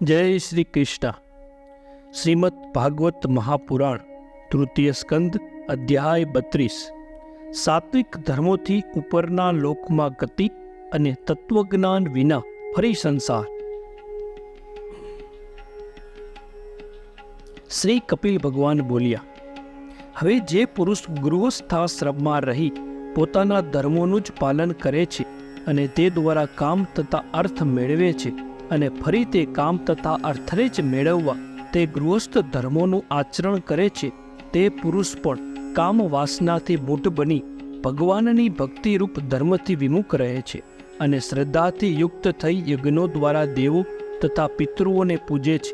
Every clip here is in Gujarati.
જય શ્રી કૃષ્ણ. શ્રીમદ ભાગવત મહાપુરાણ, તૃતીય સ્કંદ, અધ્યાય બત્રીસ. સાત્વિક ધર્મોથી ઉપરના લોકમાં ગતિ અને તત્વજ્ઞાન વિના ફરી સંસાર. શ્રી કપિલ ભગવાન બોલ્યા, હવે જે પુરુષ ગૃહસ્થાશ્રમમાં રહી પોતાના ધર્મોનું જ પાલન કરે છે અને તે દ્વારા કામ તથા અર્થ મેળવે છે અને ફરી તે કામ તથા અર્થને જ મેળવવા તે ગૃહસ્થ ધર્મોનું આચરણ કરે છે. તે પુરુષ પણ કામ વાસનાથી મૂઢ બની ભગવાનની ભક્તિરૂપ ધર્મથી વિમુખ રહે છે અને શ્રદ્ધાથી યુક્ત થઈ યજ્ઞો દ્વારા દેવો તથા પિતૃઓને પૂજે છે.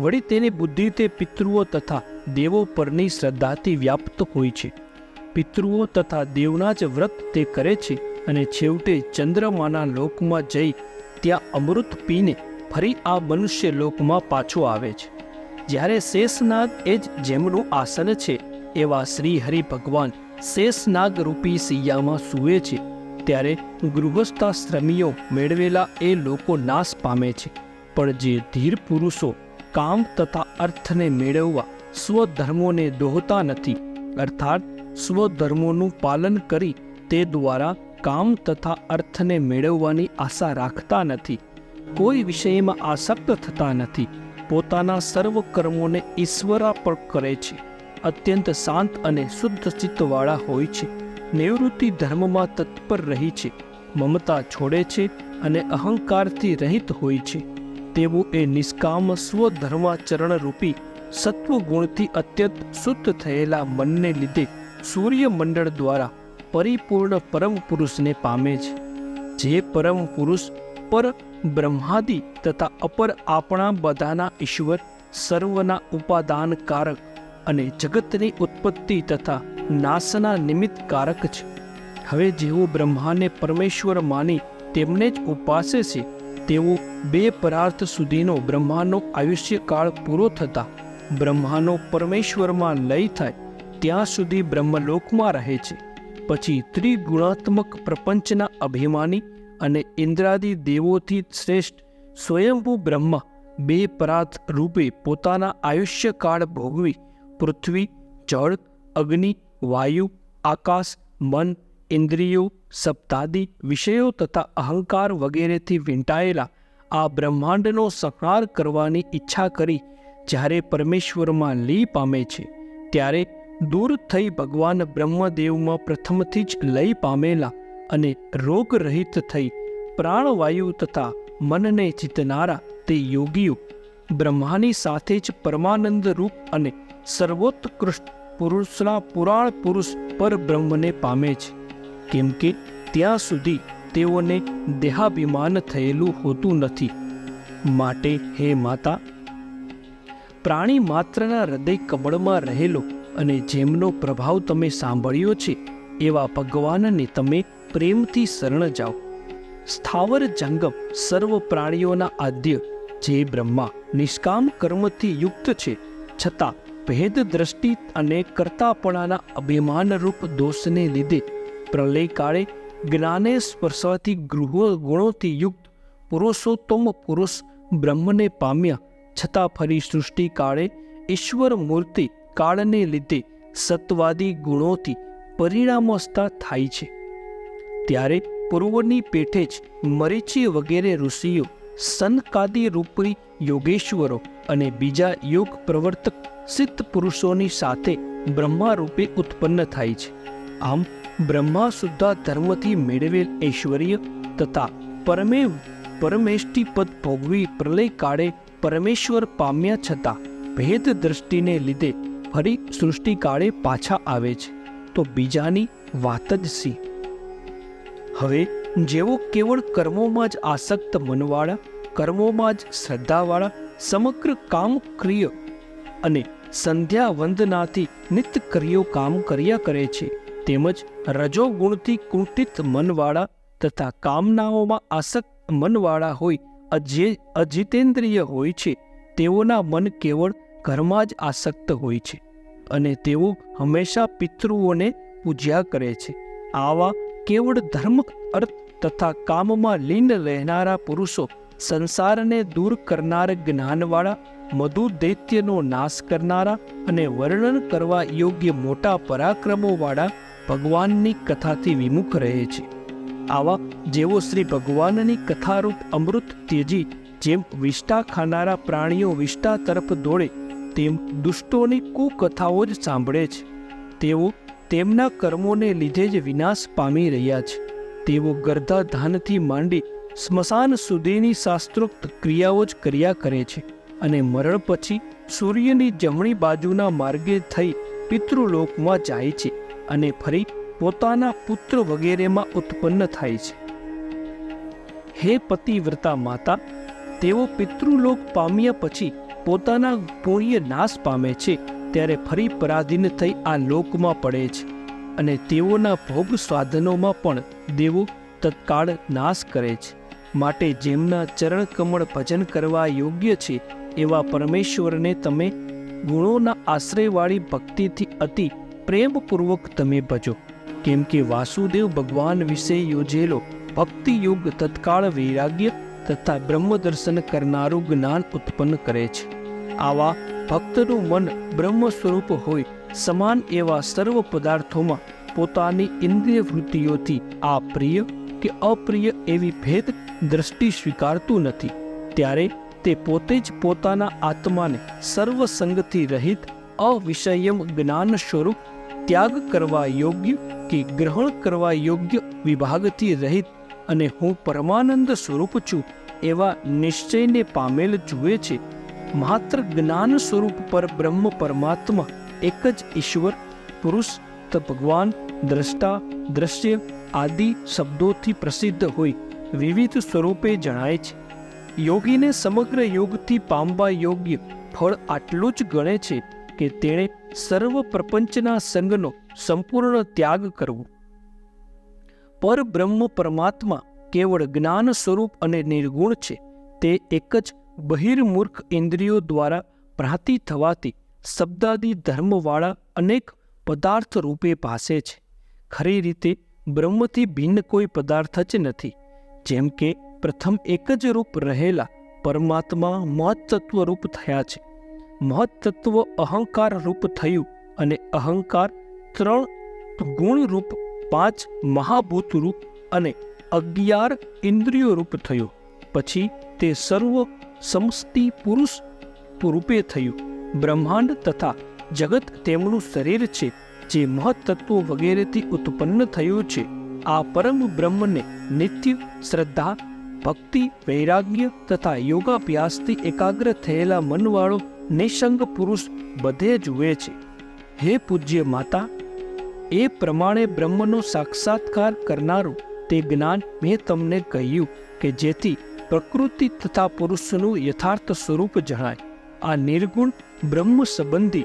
વળી તેની બુદ્ધિ તે પિતૃઓ તથા દેવો પરની શ્રદ્ધાથી વ્યાપ્ત હોય છે. પિતૃઓ તથા દેવના જ વ્રત તે કરે છે અને છેવટે ચંદ્રમાના લોકમાં જઈ ત્યાં અમૃત પીને ફરી આ મનુષ્ય લોકમાં પાછો આવે છે. જ્યારે શેષનાગ એ જ જેમનું આસન છે એવા શ્રી હરિ ભગવાન શેષનાગ રૂપી સૈયામાં સૂવે છે, ત્યારે ગૃહસ્થાશ્રમીઓ મેળવેલા એ લોકો નાશ પામે છે. પણ જે ધીર પુરુષો કામ તથા અર્થને મેળવવા સ્વધર્મોને દોહતા નથી, અર્થાત સ્વધર્મોનું પાલન કરી તે દ્વારા કામ તથા અર્થને મેળવવાની આશા રાખતા નથી. કોઈ વિષયમાં આસક્ત થતા નથી. પોતાના સર્વ કર્મોને ઈશ્વરાર્પણ કરે છે. અત્યંત શાંત અને શુદ્ધ ચિત્તવાળા હોય છે. નિવૃત્તિ ધર્મમાં તત્પર રહી છે. મમતા છોડે છે અને અહંકારથી રહિત હોય છે. તેવું એ નિષ્કામ સ્વધર્માચરણ રૂપી સત્વગુણથી અત્યંત શુદ્ધ થયેલા મનને લીધે સૂર્યમંડળ દ્વારા પરિપૂર્ણ પરમ પુરુષને પામે છે. જે પરમ પુરુષ પર બ્રહ્માદિ તથા અપર આપણા બધાના ઈશ્વર, સર્વના ઉપાદાનકારક અને જગતની ઉત્પત્તિ તથા નાશના નિમિત્ત કારક છે. હવે જેઓ બ્રહ્માને પરમેશ્વર માની તેમને જ ઉપાસે છે, તેઓ બે પરાર્થ સુધીનો બ્રહ્માનો આયુષ્યકાળ પૂરો થતા બ્રહ્માનો પરમેશ્વરમાં લય થાય, ત્યાં સુધી બ્રહ્મલોકમાં રહે છે. પછી ત્રિગુણાત્મક પ્રપંચના અભિમાની અને ઇન્દ્રાદિ દેવોથી શ્રેષ્ઠ સ્વયંભૂ બ્રહ્મા બે પરાત રૂપે પોતાના આયુષ્યકાળ ભોગવી પૃથ્વી, જળ, અગ્નિ, વાયુ, આકાશ, મન, ઇન્દ્રિયો, સપ્તાદિ વિષયો તથા અહંકાર વગેરેથી વીંટાયેલા આ બ્રહ્માંડનો સંહાર કરવાની ઈચ્છા કરી જ્યારે પરમેશ્વરમાં લી પામે છે, ત્યારે દૂર થઈ ભગવાન બ્રહ્મદેવમાં પ્રથમથી જ લય પામેલા અને રોગરહિત થઈ પ્રાણવાયુ તથા મનને જીતનારા તે યોગીઓ બ્રહ્માની સાથે જ પરમાનંદ રૂપ અને સર્વોત્કૃષ્ટ પુરુષના પુરાણ પુરુષ પર બ્રહ્મને પામે છે. કેમ કે ત્યાં સુધી તેઓને દેહાભિમાન થયેલું હોતું નથી. માટે હે માતા, પ્રાણી માત્રના હૃદય કમળમાં રહેલો અને જેમનો પ્રભાવ તમે સાંભળ્યો છે, એવા ભગવાનને તમે પ્રેમથી શરણ જાઓ. સ્થાવર જંગમ સર્વ પ્રાણીઓના આદ્ય, જે બ્રહ્મા, નિષ્કામ કર્મથી યુક્ત છે. છતાં, ભેદ દ્રષ્ટિ અને કર્તાપણાના અભિમાનરૂપ દોષને લીધે પ્રલયકાળે જ્ઞાને સ્પર્શવાથી ગૃહો ગુણોથી યુક્ત પુરુષોત્તમ પુરુષ બ્રહ્મને પામ્યા. છતાં ફરી સૃષ્ટિકાળે ઈશ્વર મૂર્તિ કાળને લીધે સત્વાદી ગુણોથી પરિણામસ્તા થાય છે. ત્યારે પૂર્વની પેઠે જ મરીચી વગેરે ઋષિઓ સનકાદી રૂપી યોગેશ્વરો અને બીજા યોગ પ્રવર્તક સિદ્ધ પુરુષોની સાથે બ્રહ્મા રૂપે ઉત્પન્ન થાય છે. આમ બ્રહ્મા સુદ્ધા ધર્મથી મેળવેલ ઐશ્વર્ય તથા પરમે પરમેષ્ટિ પદ ભોગવી પ્રલય કાળે પરમેશ્વર પામ્યા છતાં ભેદ દ્રષ્ટિને લીધે ફરી સૃષ્ટિકાળે પાછા આવે છે. તો બીજાની વાત જ સી. હવે જેઓ કેવળ કર્મોમાં જ આસક્ત મનવાળા, કર્મોમાં જ શ્રદ્ધાવાળા, સમગ્ર કામ ક્રિય અને સંધ્યા વંદનાથી નિત્ય ક્રિયો કામ કર્યા કરે છે, તેમજ રજોગુણથી કુંઠિત મનવાળા તથા કામનાઓમાં આસક્ત મનવાળા હોય, અજે અજિતેન્દ્રિય હોય છે, તેઓના મન કેવળ ઘરમાં જ આસક્ત હોય છે અને તેઓ હંમેશા પિતૃઓને પૂજ્યા કરે છે. આવા કેવળ ધર્મ અર્થ તથા કામમાં લીન રહેનારા પુરુષો સંસારને દૂર કરનાર જ્ઞાનવાળા, મધુ દૈત્યનો નાશ કરનારા અને વર્ણન કરવા યોગ્ય મોટા પરાક્રમોવાળા ભગવાનની કથાથી વિમુખ રહે છે. આવા જેઓ શ્રી ભગવાનની કથારૂપ અમૃત ત્યજી, જેમ વિષ્ટા ખાનારા પ્રાણીઓ વિષ્ટા તરફ દોડે તેમ દુષ્ટોની કુકથાઓ જ સાંભળે છે. તેઓ તેમના કર્મોને લીધે જ વિનાશ પામી રહ્યા છે. તેઓ ગર્ધાધાનથી માંડી સ્મશાન સુધીની શાસ્ત્રોક્ત ક્રિયાઓ જ કર્યા કરે છે અને મરણ પછી સૂર્યની જમણી બાજુના માર્ગે થઈ પિતૃલોકમાં જાય છે અને ફરી પોતાના પુત્ર વગેરેમાં ઉત્પન્ન થાય છે. હે પતિવ્રતા માતા, તેઓ પિતૃલોક પામ્યા પછી પોતાના પુણ્ય નાશ પામે છે, ત્યારે ફરી પરાધીન થઈ આ લોકમાં પડે છે અને તેઓના ભોગ સાધનોમાં પણ દેવો તત્કાળ નાશ કરે છે. માટે જેમના ચરણ કમળ ભજન કરવા યોગ્ય છે, એવા પરમેશ્વરને તમે ગુણોના આશ્રયવાળી ભક્તિથી અતિ પ્રેમપૂર્વક તમે ભજો. કેમ કે વાસુદેવ ભગવાન વિશે યોજેલો ભક્તિ યુગ તત્કાળ વૈરાગ્ય તથા બ્રહ્મ દર્શન કરનારું જ્ઞાન ઉત્પન્ન કરે છે. આવા ભક્તનું મન બ્રહ્મ સ્વરૂપ હોય, સમાન એવા સર્વ પદાર્થોમાં પોતાની ઇન્દ્રિય વૃત્તિઓથી આ પ્રિય કે અપ્રિય એવી ભેદ દ્રષ્ટિ સ્વીકારતું નથી. ત્યારે તે પોતે જ પોતાના આત્માને સર્વસંગથી રહિત, અવિષયમ જ્ઞાન સ્વરૂપ ત્યાગ કરવા યોગ્ય કે ગ્રહણ કરવા યોગ્ય વિભાગથી રહિત અને હું પરમાનંદ સ્વરૂપ છું, એવા નિશ્ચયને પામેલ જુએ છે. માત્ર જ્ઞાન સ્વરૂપ પર બ્રહ્મ પરમાત્મા એક જ ઈશ્વર, પુરુષ તો ભગવાન, દ્રષ્ટા, દ્રશ્ય આદિ શબ્દોથી પ્રસિદ્ધ હોય, વિવિધ સ્વરૂપે જણાય છે. યોગીને સમગ્ર યોગથી પામવા યોગ્ય ફળ આટલું જ ગણે છે કે તેણે સર્વ પ્રપંચના સંગનો સંપૂર્ણ ત્યાગ કરવો. પર બ્રહ્મ પરમાત્મા કેવળ જ્ઞાન સ્વરૂપ અને નિર્ગુણ છે, તે એક જ બહિર્મૂર્ખ ઇન્દ્રિયો દ્વારા ભ્રાંતિ થવાથી શબ્દાદી ધર્મવાળા અનેક પદાર્થ રૂપે ભાસે છે. ખરી રીતે બ્રહ્મથી ભિન્ન કોઈ પદાર્થ જ નથી. જેમ કે પ્રથમ એક જ રૂપ રહેલા પરમાત્મા મહત્તત્વ રૂપ થયા છે. મહત્તત્વ અહંકાર રૂપ થયું અને અહંકાર ત્રણ ગુણ રૂપ, પાંચ મહાભૂત રૂપ અને અગિયાર ઇન્દ્રિયો રૂપ થયું. પછી તે સર્વ સમસ્તી પુરુષ રૂપે થયું. બ્રહ્માંડ તથા જગત તેમનું શરીર છે, જે મહત્તત્વો વગેરેથી ઉત્પન્ન થયું છે. આ પરમ બ્રહ્મને નિત્ય, શ્રદ્ધા, ભક્તિ, વૈરાગ્ય તથા યોગાભ્યાસથી એકાગ્ર થયેલા મનવાળો, નિસંગ પુરુષ બધે જુએ છે. હે પૂજ્ય માતા, એ પ્રમાણે બ્રહ્મનો સાક્ષાત્કાર કરનારું તે જ્ઞાન મેં તમને કહ્યું કે જેથી પ્રકૃતિ તથા પુરુષનું યથાર્થ સ્વરૂપ જણાય. આ નિર્ગુણ બ્રહ્મ સંબંધી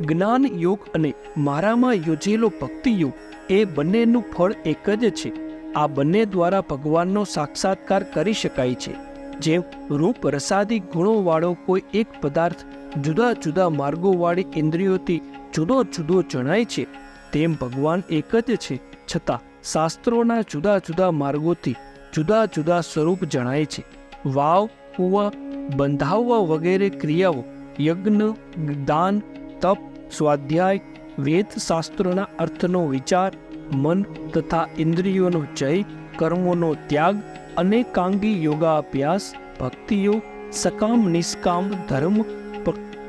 જ્ઞાન યોગ અને મારામાં યોજેલો ભક્તિ યોગ એ બંનેનું ફળ એક જ છે. આ બંને દ્વારા ભગવાનનો સાક્ષાત્કાર કરી શકાય છે. જેમ રૂપ રસાદી ગુણોવાળો કોઈ એક પદાર્થ જુદા જુદા માર્ગોવાળી ઇન્દ્રિયોથી જુદો જુદો જણાય છે, તેમ ભગવાન એક જ છે. છતાં શાસ્ત્રોના જુદા જુદા માર્ગોથી જુદા જુદા સ્વરૂપ જણાય છે. વાવ, કુવા બંધાવવા વગેરે ક્રિયાઓ, યજ્ઞ, દાન, તપ, સ્વાધ્યાય વેદ શાસ્ત્રોના અર્થનો વિચાર, મન તથા ઇન્દ્રિયોનો જય, કર્મોનો ત્યાગ, અનેકાંગી યોગાભ્યાસ ભક્તિયોગ સકામ નિષ્કામ ધર્મ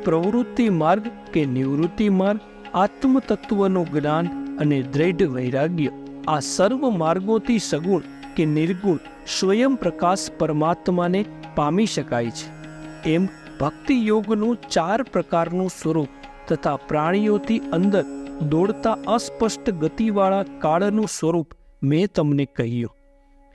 પ્રવૃત્તિ માર્ગ કે નિવૃત્તિ માર્ગ, આત્મતત્વનું જ્ઞાન અને દ્રઢ વૈરાગ્ય. આ સર્વ માર્ગોથી સગુણ કે નિર્ગુણ સ્વયં પ્રકાશ પરમાત્માને પામી શકાય છે. એમ ભક્તિ યોગનું ચાર પ્રકારનું સ્વરૂપ તથા પ્રાણીઓથી અંદર દોડતા અસ્પષ્ટ ગતિવાળા કાળનું સ્વરૂપ મેં તમને કહ્યું.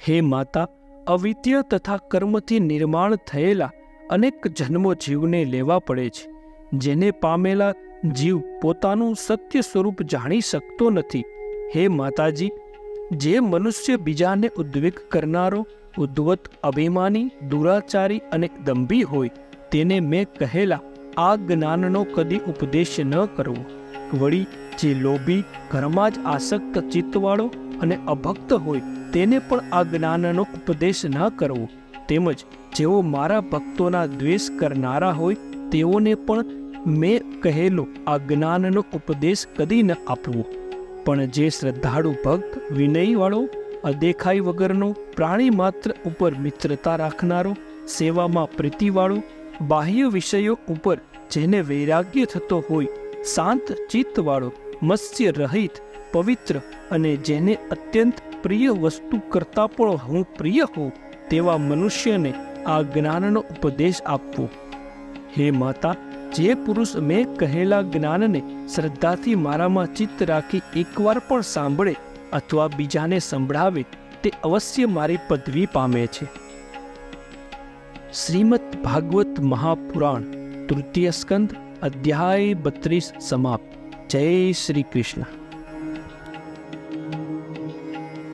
હે માતા, અવિદ્ય તથા કર્મથી નિર્માણ થયેલા અનેક જન્મો જીવને લેવા પડે છે. જેને પામેલા જીવ પોતાનું સત્ય સ્વરૂપ જાણી શકતો નથી. હે માતાજી જે મનુષ્ય બીજાને ઉદ્વેગ કરનારો, ઉદ્વત, અભિમાની, દુરાચારી અને દંભી હોય, તેને મેં કહેલા, આ જ્ઞાનનો કદી ઉપદેશ ન કરવો. વળી, જે લોભી, ઘરમાં જ આસક્ત ચિત્તવાળો અને અભક્ત હોય, તેને પણ આ જ્ઞાનનો ઉપદેશ ન કરવો. તેમજ, જેઓ મારા ભક્તોના દ્વેષ કરનારા હોય, તેઓને પણ મેં કહેલો, આ જ્ઞાનનો ઉપદેશ કદી ન આપવો. પણ જે શ્રદ્ધાળુ ભક્ત વિનયવાળો, અદેખાઈ વગરનો, પ્રાણી માત્ર ઉપર મિત્રતા રાખનારો, સેવામાં પ્રીતિવાળો, બાહ્ય વિષયો ઉપર જેને વૈરાગ્ય થતો હોય, શાંત ચિત્તવાળો, મત્સ્ય રહિત, પવિત્ર અને જેને અત્યંત પ્રિય વસ્તુ કરતાં પણ હું પ્રિય હોઉં, તેવા મનુષ્યને આ જ્ઞાનનો ઉપદેશ આપવો. હે માતા જે પુરુષ મેં કહેલા જ્ઞાનને શ્રદ્ધાથી મારામાં ચિત્ત રાખી એકવાર પણ સાંભળે અથવા બીજાને સંભળાવે, તે અવશ્ય મારી પદવી પામે છે. શ્રીમદ ભાગવત મહાપુરાણ, તૃતીય સ્કંદ, અધ્યાય બત્રીસ સમાપ્ત. જય શ્રી કૃષ્ણ.